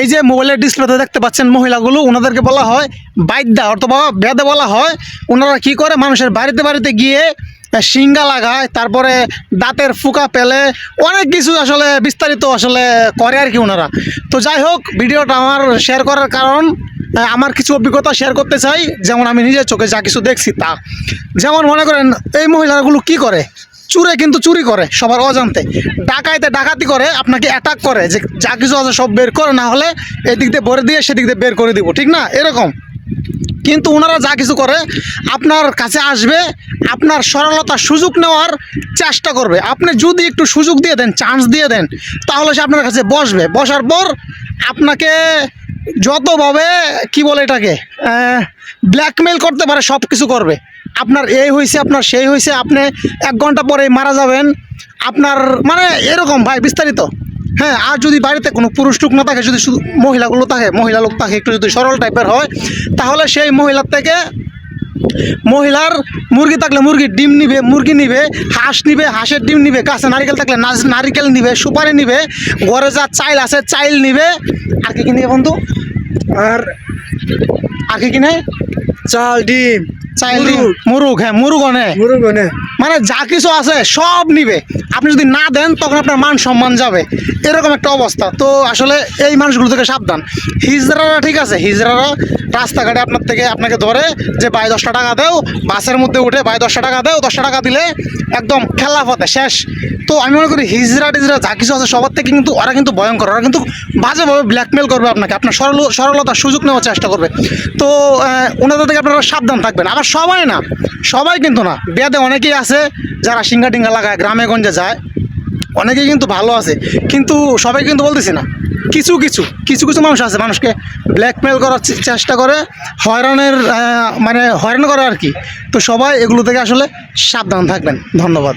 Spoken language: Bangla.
এই যে মোবাইলের ডিসপ্লেতে দেখতে পাচ্ছেন মহিলাগুলো ওনাদেরকে বলা হয় বাইদ্যা অথবা বেদে বলা হয়। ওনারা কি করে? মানুষের বাড়িতে বাড়িতে গিয়ে সিঙ্গা লাগায়, তারপরে দাঁতের ফুকা পেলে অনেক কিছু আসলে বিস্তারিত আসলে করে আর কি ওনারা তো যাই হোক, ভিডিওটা আমার শেয়ার করার কারণ আমার কিছু অভিজ্ঞতা শেয়ার করতে চাই। যেমন আমি নিজের চোখে যা কিছু দেখছি তা। যেমন মনে করেন, এই মহিলাগুলো কি করে? চুরে কিন্তু চুরি করে সবার অজান্তে। ডাকাইতে ডাকাতি করে, আপনাকে অ্যাটাক করে। যে যা কিছু আছে সব বের করে, না হলে এদিক দিয়ে ভরে দিয়ে সেদিক দিয়ে বের করে দিব, ঠিক না? এরকম। কিন্তু ওনারা যা কিছু করে, আপনার কাছে আসবে, আপনার সরলতার সুযোগ নেওয়ার চেষ্টা করবে। আপনি যদি একটু সুযোগ দিয়ে দেন চান্স দিয়ে দেন, তাহলে সে আপনার কাছে বসবে। বসার পর আপনাকে যতভাবে, কি বলে এটাকে ব্ল্যাকমেল করতে পারে সব কিছু করবে। আপনার এই হয়েছে আপনার সেই হয়েছে আপনি এক ঘণ্টা পরে মারা যাবেন। আপনার মানে এরকম ভাই বিস্তারিত। হ্যাঁ আর যদি বাড়িতে কোনো পুরুষ টুক না থাকে যদি শুধু মহিলাগুলো থাকে মহিলা লোক থাকে একটু যদি সরল টাইপের হয় তাহলে সেই মহিলার থেকে মহিলার মুরগি থাকলে মুরগির ডিম নিবে মুরগি নিবে হাঁস নিবে হাঁসের ডিম নিবে গাছে নারিকেল থাকলে নারিকেল নিবে সুপারি নিবে ঘরে যা চাইল আছে চাইল নিবে আর কি কি বন্ধু? আর আর কি কিনে চাল ডিম, মুরগ। হ্যাঁ মুরগ মুরগ মানে যা কিছু আছে সব নিবে। আপনি যদি না দেন তখন আপনার মান সম্মান যাবে। এরকম একটা অবস্থা। তো আসলে এই মানুষগুলো থেকে সাবধান। হিজড়ারা ঠিক আছে হিজড়ারা রাস্তাঘাটে আপনার থেকে আপনাকে ধরে যে ভাই দশটা টাকা দেও বাসের মধ্যে উঠে ভাই দশটা টাকা দেও দশটা টাকা দিলে একদম খেলা পথে শেষ। তো আমি মনে করি হিজড়া টিজরা যা কিছু আছে সবার থেকে কিন্তু ওরা কিন্তু ভয়ঙ্কর। ওরা কিন্তু বাজেভাবে ব্ল্যাকমেল করবে আপনাকে। আপনার সরল সরলতার সুযোগ নেওয়ার চেষ্টা করবে। তো ওনাদের থেকে আপনারা সাবধান থাকবেন। আবার সবাই না, সবাই কিন্তু না। বিয়াতে অনেকেই আছে যারা সিঙ্গা টিঙ্গা লাগায়, গ্রামে গঞ্জে যায়। অনেকেই কিন্তু ভালো আছে, কিন্তু সবাই কিন্তু বলতেছি না। কিছু কিছু কিছু কিছু মানুষ আছে, মানুষকে ব্ল্যাকমেল করার চেষ্টা করে, হয়রানের মানে হয়রান করে আর কি। তো সবাই এগুলো থেকে আসলে সাবধান থাকবেন। ধন্যবাদ।